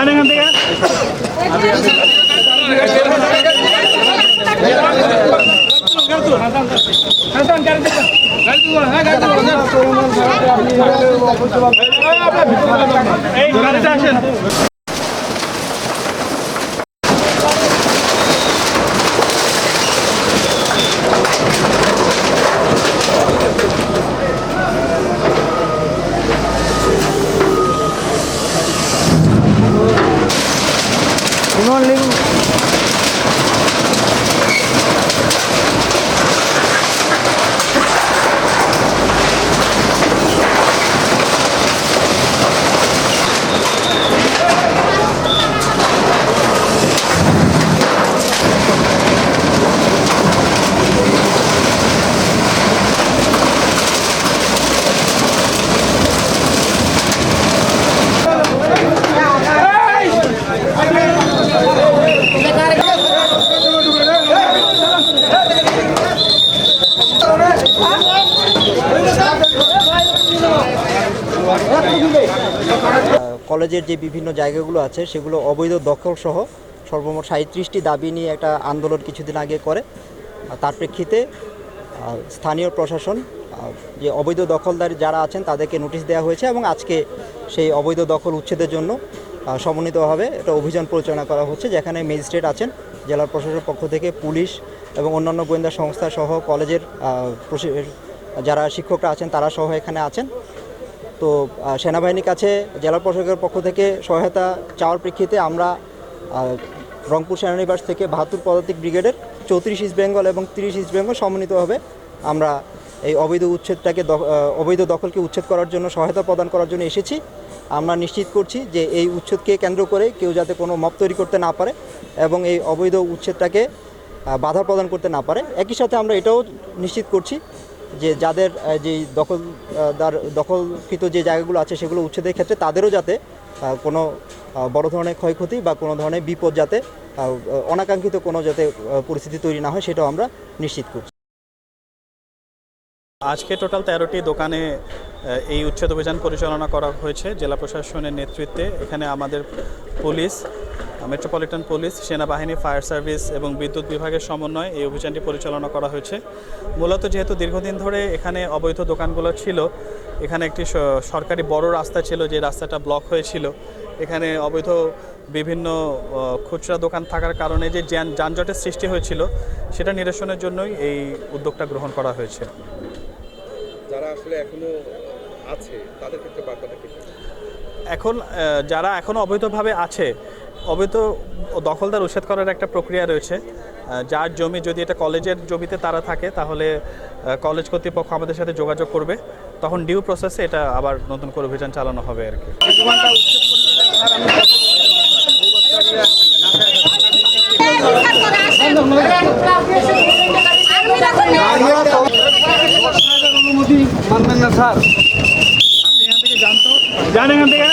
যান এখান থেকে এই গাড়িটা আসেন কলেজের যে বিভিন্ন জায়গাগুলো আছে, সেগুলো অবৈধ দখল সহ সর্বমোট সাঁত্রিশটি দাবি নিয়ে একটা আন্দোলন কিছুদিন আগে করে। তার প্রেক্ষিতে স্থানীয় প্রশাসন যে অবৈধ দখলদার যারা আছেন, তাদেরকে নোটিশ দেওয়া হয়েছে এবং আজকে সেই অবৈধ দখল উচ্ছেদের জন্য সমন্বিতভাবে একটা অভিযান পরিচালনা করা হচ্ছে, যেখানে ম্যাজিস্ট্রেট আছেন, জেলা প্রশাসনের পক্ষ থেকে পুলিশ এবং অন্যান্য গোয়েন্দা সংস্থা সহ কলেজের যারা শিক্ষকরা আছেন, তারা সহ এখানে আছেন। তো সেনাবাহিনীর কাছে, জেলা প্রশাসকের পক্ষ থেকে সহায়তা চাওয়ার প্রেক্ষিতে আমরা রংপুর সেনানিবাস থেকে বাহাত্তর পদাতিক ব্রিগেডের চৌত্রিশ ইস্ট বেঙ্গল এবং তিরিশ ইস্ট বেঙ্গল সমন্বিতভাবে আমরা এই অবৈধ উচ্ছেদটাকে অবৈধ দখলকে উচ্ছেদ করার জন্য, সহায়তা প্রদান করার জন্য এসেছি। আমরা নিশ্চিত করছি যে এই উচ্ছেদকে কেন্দ্র করে কেউ যাতে কোনো মপ তৈরি করতে না পারে এবং এই অবৈধ উচ্ছেদটাকে বাধা প্রদান করতে না পারে। একই সাথে আমরা এটাও নিশ্চিত করছি যে যাদের যে দখল দখলদার, দখলকৃত যে জায়গাগুলো আছে সেগুলো উচ্ছেদের ক্ষেত্রে তাদেরও যাতে কোনো বড় ধরনের ক্ষয়ক্ষতি বা কোনো ধরনের বিপদ যাতে অনাকাঙ্ক্ষিত কোনো যাতে পরিস্থিতি তৈরি না হয় সেটাও আমরা নিশ্চিত করছি। আজকে টোটাল তেরোটি দোকানে এই উচ্ছেদ অভিযান পরিচালনা করা হয়েছে জেলা প্রশাসনের নেতৃত্বে। এখানে আমাদের পুলিশ মেট্রোপলিটন পুলিশ, সেনাবাহিনী, ফায়ার সার্ভিস এবং বিদ্যুৎ বিভাগের সমন্বয়ে এই অভিযানটি পরিচালনা করা হয়েছে। মূলত যেহেতু দীর্ঘদিন ধরে এখানে অবৈধ দোকানগুলো ছিল, এখানে একটি সরকারি বড় রাস্তা ছিল যে রাস্তাটা ব্লক হয়েছিল। এখানে অবৈধ বিভিন্ন খুচরা দোকান থাকার কারণে যে যান- যানজটের সৃষ্টি হয়েছিল, সেটা নিরসনের জন্যই এই উদ্যোগটা গ্রহণ করা হয়েছে। যারা আসলে এখনও আছে তাদের ক্ষেত্রে বার্তাটা কি? এখন যারা এখনও অবৈধভাবে আছে অবৈধ দখলদার উচ্ছেদ করার একটা প্রক্রিয়া রয়েছে যার জমি যদি এটা কলেজের জমিতে তারা থাকে তাহলে কলেজ কর্তৃপক্ষ আমাদের সাথে যোগাযোগ করবে। তখন ডিউ প্রসেসে এটা আবার নতুন করে অভিযান চালানো হবে আর কি। মানবেন না। স্যার যান এখান থেকে